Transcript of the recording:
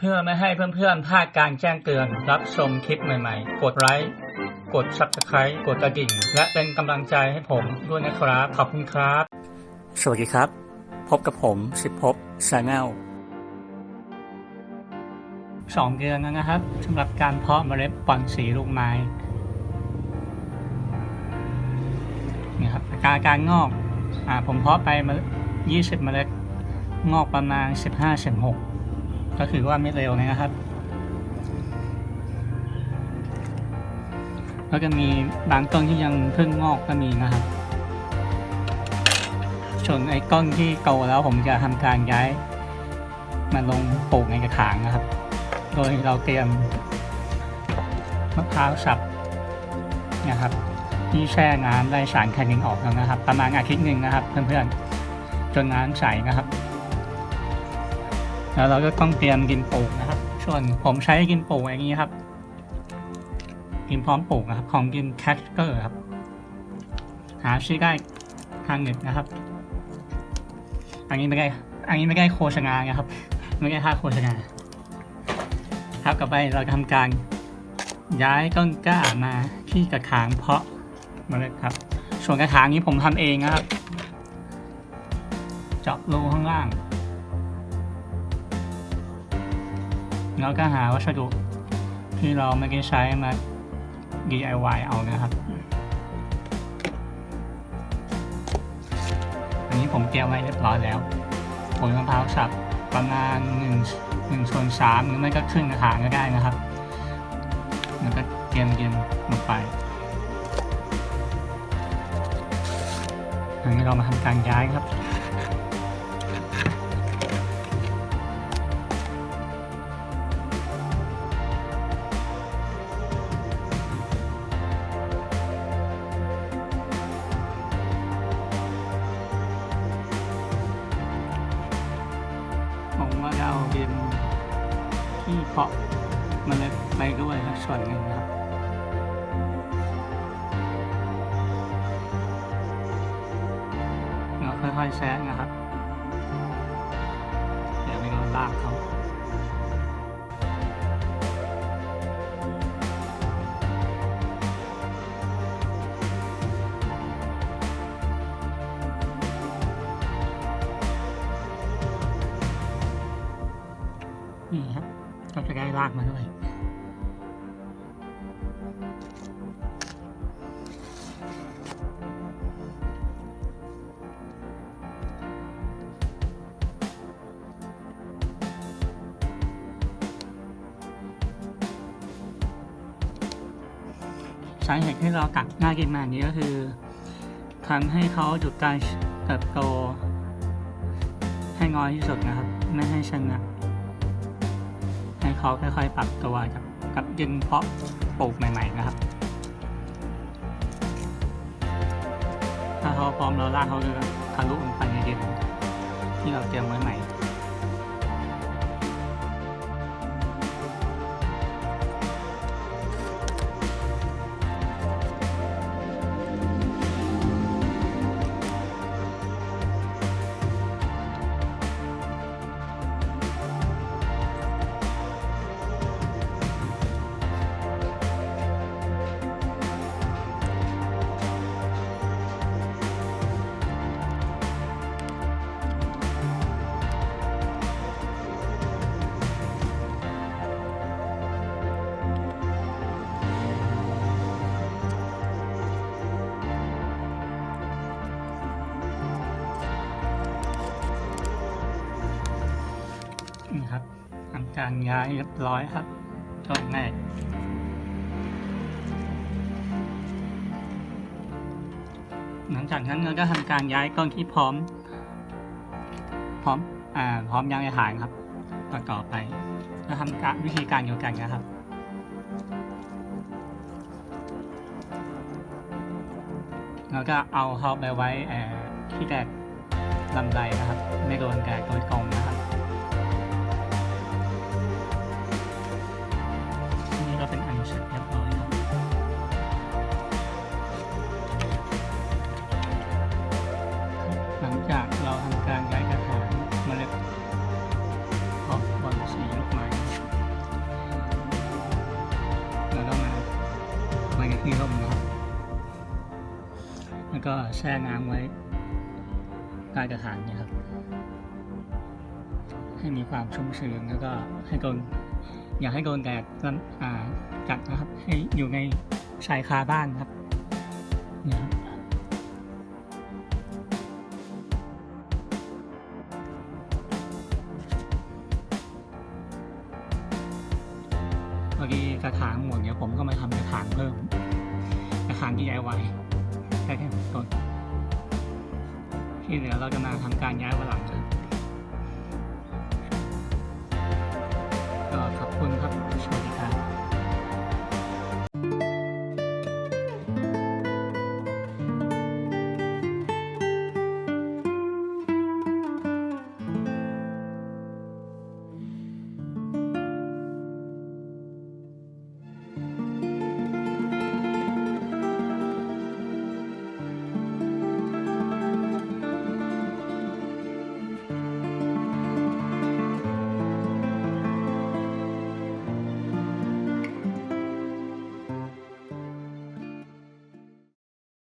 เพื่อไม่ให้เพื่อนๆพลาดการแจ้งเตือน รับชมคลิปใหม่ๆ กดไลค์กด subscribe กดกระดิ่ง และเป็นกำลังใจให้ผมด้วยนะครับ ขอบคุณครับ สวัสดีครับ พบกับผมสิบพบชาแนลสองเดือนแล้วนะครับสำหรับการเพาะเมล็ดปอนสีลูกไม้นี่ครับอาการการงอกอ่าผมเพาะไปมา20เมล็ดงอกประมาณ15-16ก็ ก็คือว่าไม่เร็วนะครับ แล้วก็มีบางต้นที่ยังเพิ่งงอกก็มีนะครับส่วนไอ้ต้นที่โตแล้วผมจะทำการย้ายมาลงปลูกในกระถางนะครับ โดยเราเตรียมมะพร้าวสับนะครับ ที่แช่น้ำได้สารแคนินออกแล้วนะครับ ประมาณอาทิตย์หนึ่งนะครับ เพื่อนๆจนน้ำใสนะครับ แล้วเราก็ต้องเตรียมดินปลูกนะครับส่วนผมใช้ดินปลูกอย่างนี้ครับดินพร้อมปลูกนะครับ ของดินแคชเกอร์ครับ หาซื้อได้ทางเน็ตนะครับ อันนี้ไม่ได้อันนี้ไม่ได้โฆษณานะครับ ไม่ได้ค่าโฆษณาครับต่อไปเราจะทำการย้ายต้นกล้ามาที่กระถางเพาะเมาเลยครับ ส่วนกระถางนี้ผมทำเองนะครับ เจาะรูข้างล่าง แล้วก็หาวัสดุที่เราไม่ได้ใช้มา DIY เอานะครับ อันนี้ผมเตรียมไว้เรียบร้อยแล้วผลมะพร้าวสับประมาณ1 1ส่วน3หรือไม่ก็ครึ่งกระถางก็ได้นะครับ แล้วก็เตรียมเย็นลงไปอันนี้เรามาทำการย้ายครับ ด้วยนะส่วนหนึ่งนะครับเราค่อยๆแซะนะครับเดี๋ยวไม่โดนลากเขานี่ครับก็จะได้ลากมาด้วย สาเหตุที่เราตัดหน้ากินมานี้ก็คือทำให้เขาหยุดการเติบโต ให้น้อยที่สุดนะครับ ไม่ให้ชะงักให้เขาค่อยๆปรับตัวกับกับดินเพาะปลูกใหม่ ๆ นะครับ ถ้าเขาพร้อมเราลากเขาจะทะลุลงไปในดินที่เราเตรียมไว้ใหม่ การย้ายเรียบร้อยครับต้นแรกหลังจากนั้นเราก็ทำการย้ายต้อนที่พร้อม พร้อมอ่าพร้อมย้ายฐานครับต่อต่อไปก็ทำการวิธีการเดียวกันนะครับแล้วก็เอาเขาไปไว้ที่แดดลำไรนะครับ ไม่โดนแดดโดยตรง ก็แช่น้ำไว้ใต้กระถางเนี่ยครับ ให้มีความชุ่มชื้นแล้วก็ให้โดนอย่าให้โดนแดดนั้นอ่ากัดนะครับ ให้อยู่ในชายคาบ้านครับเนี่ยครับพอดีกระถางหมดเดี๋ยผมก็มาทำกระถางเพิ่มกระถาง DIY แค่แค่ต้นที่เหลือเราจะมาทำการย้ายวันหลังน